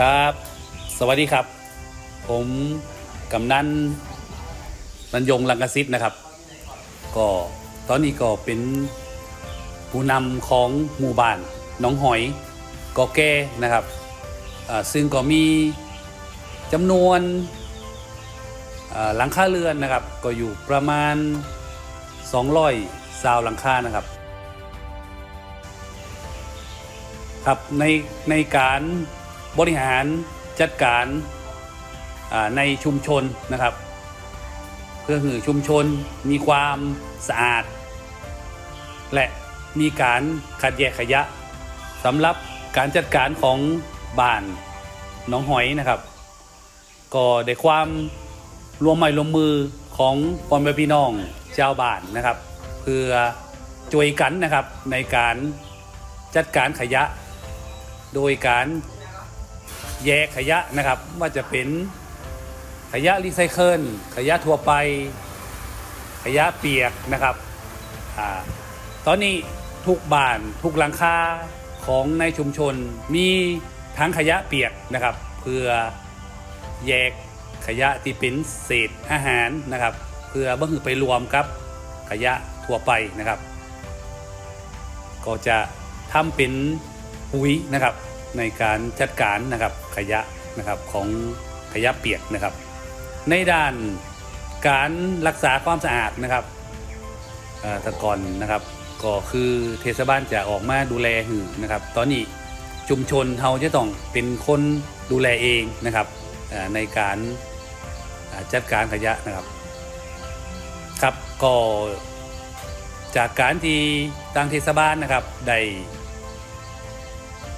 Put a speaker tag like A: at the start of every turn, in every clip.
A: ครับ สวัสดีครับ ผมกำนันนันยงลังกสิทธ์นะครับ ก็ตอนนี้ก็เป็นผู้นำของหมู่บ้านหน้องหอยกอแก้นะครับซึ่งก็มีจำนวนหลังคาเรือนนะครับ ก็อยู่ประมาณ 200ซาวหลังคานะครับครับในในการ บริหารจัดการในชุมชนนะครับเพื่อให้ชุมชนมีความสะอาด และมีการคัดแยกขยะสำหรับการจัดการของบ้านหน้องหอยนะครับ ก็ได้ความรวมไม้รวมมือของพ่อแม่พี่น้องชาวบ้านนะครับ เพื่อช่วยกันนะครับในการจัดการขยะ โดยการ แยกขยะนะครับว่าจะเป็นขยะรีไซเคิลขยะทั่วไป ขยะเปียกนะครับอตอนนี้ทุกบ้านทุกหลังคาของในชุมชนมีทั้งขยะเปียกนะครับ เพื่อแยกขยะที่เป็นเศษอาหารนะครับ เพื่อบ่คือไปรวมกับขยะทั่วไปนะครับ ก็จะทำเป็นปุ๋ยนะครับในการจัดการนะครับ ขยะนะครับของขยะเปียกนะครับ ในด้านการรักษาความสะอาดนะครับต่ก่อนนะครับก็คือเทศบาลจะออกมาดูแลหือนะครับ ตอนนี้ชุมชนเราจะต้องเป็นคนดูแลเองนะครับในการจัดการขยะนะครับครับก็จากการที่ทางเทศบาลนะครับได้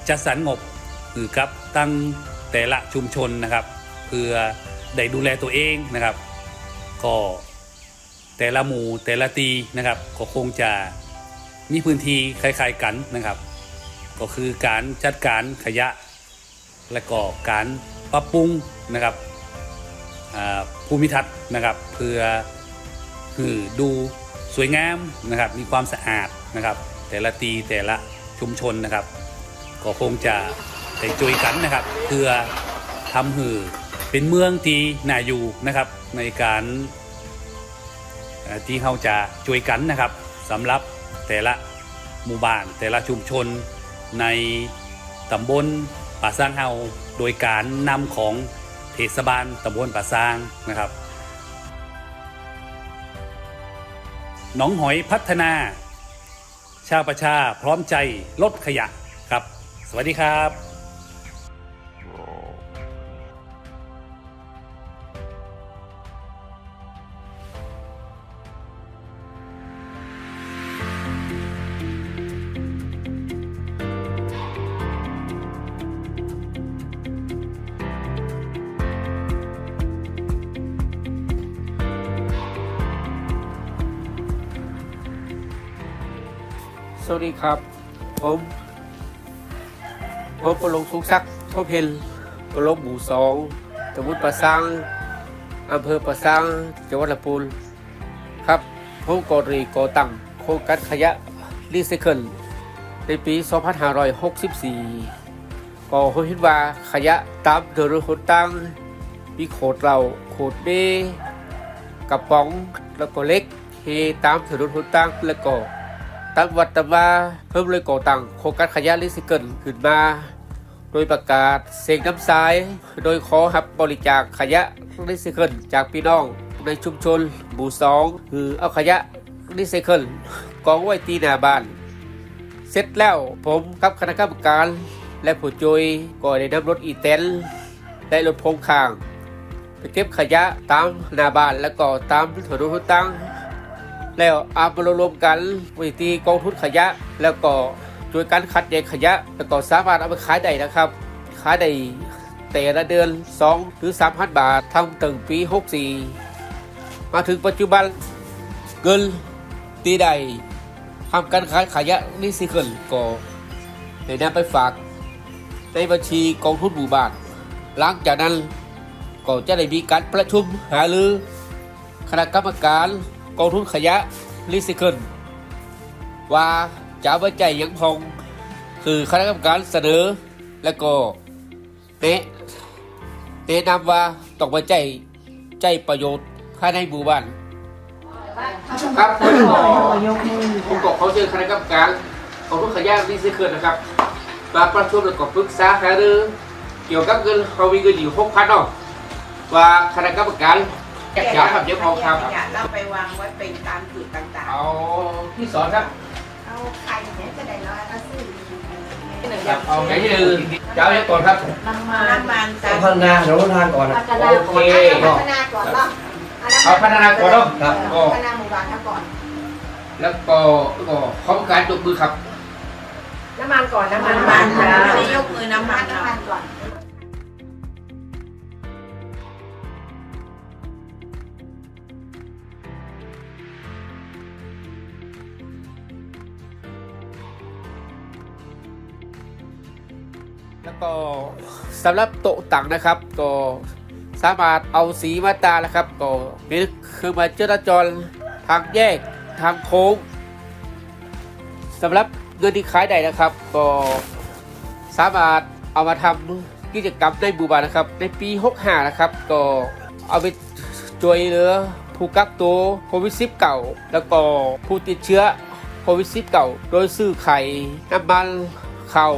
A: จัดสรรงบ หรือครับตั้งแต่ละชุมชนนะครับ เพื่อได้ดูแลตัวเองนะครับ ก็แต่ละหมู่แต่ละตีนะครับ ก็คงจะมีพื้นที่คล้ายๆกันนะครับ ก็คือการจัดการขยะ และก็การปรับปรุงนะครับภูมิทัศน์นะครับ เพื่อคือดูสวยงามนะครับ มีความสะอาดนะครับ แต่ละตีแต่ละชุมชนนะครับ ก็คงจะ ได้ช่วยกันนะครับ เพื่อทำให้เป็นเมืองที่น่าอยู่นะครับ ในการที่เขาจะช่วยกันนะครับสำหรับแต่ละหมู่บ้านแต่ละชุมชนในตำบลป่าสร้างเฮาโดยการนำของเทศบาลตำบลป่าสร้างนะครับหนองหอยพัฒนา ชาวประชาพร้อมใจลดขยะครับ สวัสดีครับ
B: สวัสดีครับ ผมผมประลงสุขศักทบเพลประลงหมู่สองตำบลปะซังอำเภอปะซังจังหวัดลำพูนครับผมก่อรีก่อตั้งโครงการขยะรีไซเคิลในปี 2564ก็ผมคิดว่าขยะตามเดินคนตั้งมีโขดเราโขดเบกระป๋องแล้วก็เล็กเทตามถนนคนตั้งแล้วก็ ตามวัดตำว่าเพิ่มเลยก่อตั้งโครงการขยะรีไซเคิลขึ้นมา โดยประกาศเสียงน้ำสาย โดยขอรับบริจาคขยะรีไซเคิลจากพี่น้องในชุมชน หมู่สองคือเอาขยะรีไซเคิลกองไว้ที่หน้าบ้าน เสร็จแล้วผมกับคณะกรรมการ และผู้ช่วยก็ได้นำรถอีแตนและรถพงข้าง ไปเก็บขยะตามหน้าบ้านแล้วก็ตามถนนทุนตั้ง แล้วเอามารวมกันไว้ที่กองทุนขยะ แล้วก็ช่วยกันคัดแยกขยะ แล้วก็สามารถเอาไปขายได้นะครับ ขายได้แต่ละเดือน 2 หรือ3,000 บาททำถึงปี 64 มาถึงปัจจุบันเงินตีได้ทำการขายขยะรีไซเคิลก็ได้นำไปฝาก ในบัญชีกองทุนหมู่บ้านหลังจากนั้นก็จะได้มีการประชุมหารือคณะกรรมการ กองทุนขยะรีไซเคิลว่าจะไว้ใจยังพงคือคณะกรรมการเสนอ และก็แนะแนะนำว่าต้องมาใจใจประโยชน์ค่าในหมู่บ้านครับผมก็ผมก็เขาเชิญคณะกรรมการของทุกขยะนี่ซื้อเกินนะครับมาประชุมแล้วก็ปรึกษาหารือเกี่ยวกับเงินเขามีเงินอยู่หกพันเนาะว่าคณะกรรมการ อยากทำเยอะพอครับ
C: ขยะเราไปวางไว้เป็นตามจุดต่าง
B: เอาที่สอนครับ
C: ๆเอาไข่เนี่ยจะได้ร้อยละสี่
B: ครับเอาไหนที่หนึ่งเจ้าเนี่ยก่อนครับ
C: น้ำมันน้ำมันกั
D: พัฒนาเราทางก่อนนะ
C: พัฒนาก่อน
B: โอเค
C: พัฒนาก่อนเนาะ
B: เอาพัฒนาก่อนเนาะ
D: ครับ
B: ก็
C: พัฒนาหมู่บ้านก่อน
B: แล้วก็ก็พร้อมการยกมือครับ
E: น้ำมันก่อนน้ำมัน
C: น้ำมันค่ะอันนี้ยกมือน้ำมันน้ำมันก่อน
B: ก็สำหรับโต๊ะต่างนะครับ ก็สามารถเอาสีมาตาแล้วครับ ก็นี่คือมาจราจรทางแยกทางโค้งสำหรับเงินที่ขายได้นะครับ ก็สามารถเอามาทำกิจกรรมในหมู่บ้านนะครับ ในปี 65 นะครับ ก็เอาไปช่วยเหลือผู้กักตัวโควิด10เก่า แล้วก็ผู้ติดเชื้อโควิด10เก่า โดยซื้อไข่น้ำมันข้า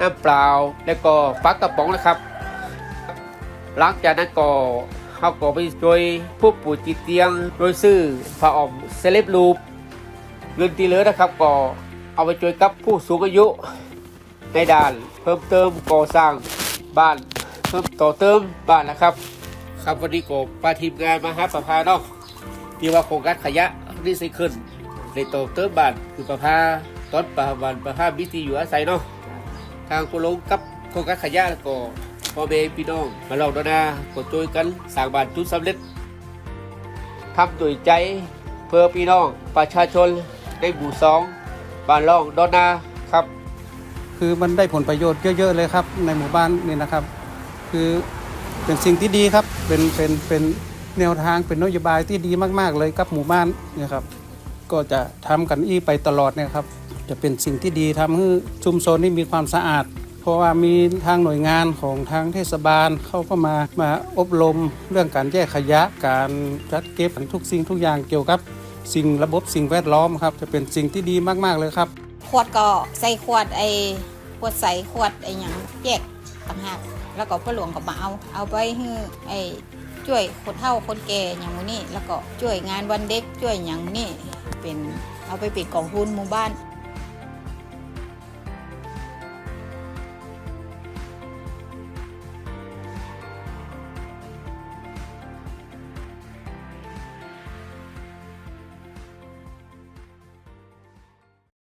B: น้ำเปล่าแล้วก็ปลากระป๋องนะครับ หลังจากนั้นก็เขาก็ไปช่วยผู้ป่วยติดเตียงโดยซื้อผ้าอ้อมเซเลบลูปเงินที่เหลือนะครับก็เอาไปช่วยกับผู้สูงอายุ ในด้านเพิ่มเติมก่อสร้างบ้าน เพิ่มต่อเติมบ้านนะครับ ครับวันนี้ก็ปาทีมงานมาหาประพาเนาะที่ว่าโครงการขยะรีไซเคิลในต่อเติมบ้านคือประพาตอนประวันประพามิที่อยู่อาศัยเนาะ ทางกุลงกับโคการขยะแล้วก็พ่อแม่พี่น้อง มาเราดอนากดช่วยกันสร้างบ้านจุดสำเร็จทำด้วยใจเพื่อพี่น้องประชาชนในหมู่สองบ้านล่องดอนาครับ
F: คือมันได้ผลประโยชน์เยอะ ๆ เลยครับ ในหมู่บ้านนี่นะครับ คือเป็นสิ่งที่ดีครับเป็นเป็นเป็นแนวทางเป็นนโยบายที่ดีมาก ๆ เลยกับหมู่บ้านนี่ครับ ก็จะทำกันอีไปตลอดเนี่ยครับ จะเป็นสิ่งที่ดีทำให้ชุมชนนี่มีความสะอาด เพราะว่ามีทางหน่วยงานของทางเทศบาลเขาก็มามาอบรมเรื่องการแยกขยะการจัดเก็บทุกสิ่งทุกอย่างเกี่ยวกับ สิ่งระบบสิ่งแวดล้อมครับจะเป็นสิ่งที่ดีมากๆเลยครับ
G: ขวดก็ใส่ขวดไอ้ขวดใส่ขวดไอ้หยังแยกต่างหากแล้วก็พ่อหลวงก็มาเอาเอาไปให้ไอ้ช่วยคนเฒ่าคนแก่อย่างนี้แล้วก็ช่วยงานวันเด็กช่วยอย่างนี้เป็นเอาไปปิดกองทุนหมู่บ้าน